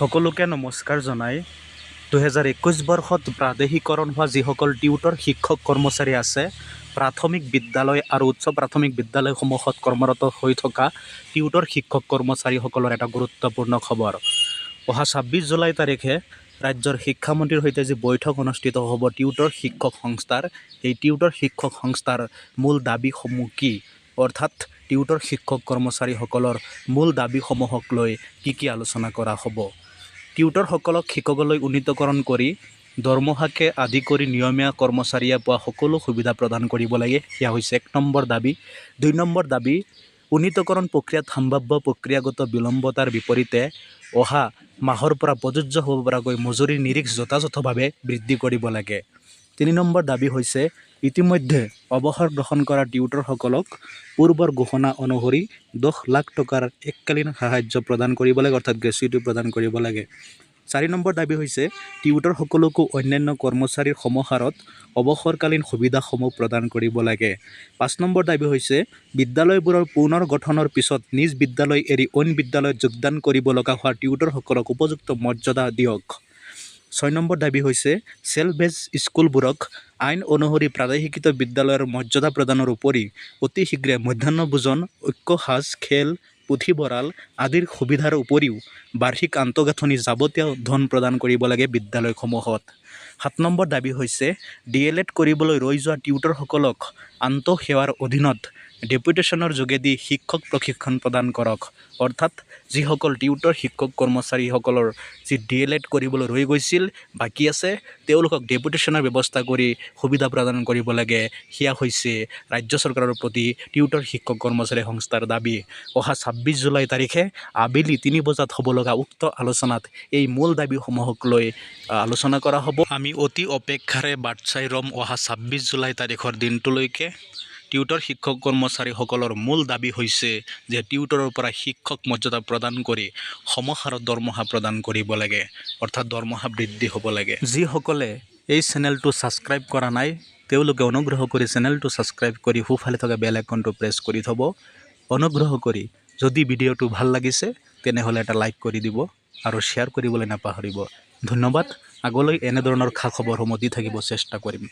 সকলোকে নমস্কাৰ জনাই। দুহেজাৰ একৈছ বৰ্ষত প্ৰাদেশিকৰণ হোৱা যিসকল টিউটৰ শিক্ষক কৰ্মচাৰী আছে প্ৰাথমিক বিদ্যালয় আৰু উচ্চ প্ৰাথমিক বিদ্যালয়সমূহত কৰ্মৰত হৈ থকা টিউটৰ শিক্ষক কৰ্মচাৰীসকলৰ এটা গুৰুত্বপূৰ্ণ খবৰ। অহা ছাব্বিছ জুলাই তাৰিখে ৰাজ্যৰ শিক্ষামন্ত্ৰীৰ সৈতে যি বৈঠক অনুষ্ঠিত হ'ব টিউটৰ শিক্ষক সংস্থাৰ এই টিউটৰ শিক্ষক সংস্থাৰ মূল দাবীসমূহ কি? অৰ্থাৎ টিউটৰ শিক্ষক কৰ্মচাৰীসকলৰ মূল দাবীসমূহক লৈ কি কি আলোচনা কৰা হ'ব? টিউটৰসকলক শিক্ষকলৈ উন্নীতকৰণ কৰি দৰমহাকে আদি কৰি নিয়মীয়া কৰ্মচাৰীয়ে পোৱা সকলো সুবিধা প্ৰদান কৰিব লাগে। সেয়া হৈছে এক নম্বৰ দাবি। দুই নম্বৰ দাবি, উন্নীতকৰণ প্ৰক্ৰিয়াত সম্ভাৱ্য প্ৰক্ৰিয়াগত বিলম্বতাৰ বিপৰীতে অহা মাহৰ পৰা প্ৰযোজ্য হ'ব পৰাকৈ মজুৰিৰ নিৰিখ যথাযথভাৱে বৃদ্ধি কৰিব লাগে। তিনি নম্বৰ দাবি হৈছে ইতিমধ্যে অৱসৰ গ্ৰহণ কৰা টিউটৰসকলক পূৰ্বৰ ঘোষণা অনুসৰি দহ লাখ টকাৰ এককালীন সাহাৰ্য প্ৰদান কৰিব লাগে অৰ্থাৎ গ্ৰেচুইটি প্ৰদান কৰিব লাগে। চাৰি নম্বৰ দাবি হৈছে টিউটৰসকলকো অন্যান্য কৰ্মচাৰীৰ সমাহাৰত অৱসৰকালীন সুবিধাসমূহ প্ৰদান কৰিব লাগে। পাঁচ নম্বৰ দাবি হৈছে, বিদ্যালয়বোৰৰ পুনৰ গঠনৰ পিছত নিজ বিদ্যালয় এৰি অইন বিদ্যালয়ত যোগদান কৰিব লগা হোৱা টিউটৰসকলক উপযুক্ত মৰ্যাদা দিয়ক। ছয় নম্বৰ দাবি হৈছে চেল্ফ বেজ স্কুলবোৰক আইন অনুসৰি প্ৰাদেশিকৃত বিদ্যালয়ৰ মৰ্যাদা প্ৰদানৰ উপৰি অতি শীঘ্ৰে মধ্যাহ্নভোজন ঐক্য সাজ, খেল পুথিভঁৰাল আদিৰ সুবিধাৰ উপৰিও বাৰ্ষিক আন্তঃগাঁথনি যাৱতীয় ধন প্ৰদান কৰিব লাগে বিদ্যালয়সমূহত। সাত নম্বৰ দাবি হৈছে ডি এল এড কৰিবলৈ ৰৈ যোৱা টিউটৰসকলক আন্তঃসেৱাৰ অধীনত ডেপুটেশ্যনৰ যোগেদি শিক্ষক প্ৰশিক্ষণ প্ৰদান কৰক। অৰ্থাৎ যিসকল টিউটৰ, শিক্ষক কৰ্মচাৰীসকলৰ যি ডি এল এড কৰিবলৈ ৰৈ গৈছিল, বাকী আছে, তেওঁলোকক ডেপুটেশ্যনৰ ব্যৱস্থা কৰি সুবিধা প্ৰদান কৰিব লাগে। সেয়া হৈছে ৰাজ্য চৰকাৰৰ প্ৰতি টিউটৰ, শিক্ষক কৰ্মচাৰী সংস্থাৰ দাবি। অহা ছাব্বিছ জুলাই তাৰিখে আবেলি তিনি বজাত হ'ব লগা উক্ত আলোচনাত এই মূল দাবীসমূহক লৈ আলোচনা কৰা হ'ব। আমি অতি অপেক্ষাৰে বাট চাই ৰ'ম অহা ছাব্বিছ জুলাই তাৰিখৰ দিনটোলৈকে। টিউটৰ শিক্ষক কৰ্মচাৰীসকলৰ মূল দাবি হৈছে যে টিউটৰৰ পৰা শিক্ষক মৰ্যাদা প্ৰদান কৰি সমহাৰত দৰমহা প্ৰদান কৰিব লাগে, অৰ্থাৎ দৰমহা বৃদ্ধি হ'ব লাগে। যিসকলে এই চেনেলটো ছাবস্ক্ৰাইব কৰা নাই, তেওঁলোকে অনুগ্ৰহ কৰি চেনেলটো ছাবস্ক্ৰাইব কৰি সোঁফালে থকা বেল আইকনটো প্ৰেছ কৰি থ'ব। অনুগ্ৰহ কৰি যদি ভিডিঅ'টো ভালো লাগিছে, তেনেহ'লে এটা লাইক কৰি দিব আৰু শ্বেয়াৰ কৰিবলৈ নাপাহৰিব। ধন্যবাদ। আগলৈ এনেধৰণৰ খা খবৰসমূহ দি থাকিব, চেষ্টা কৰিম।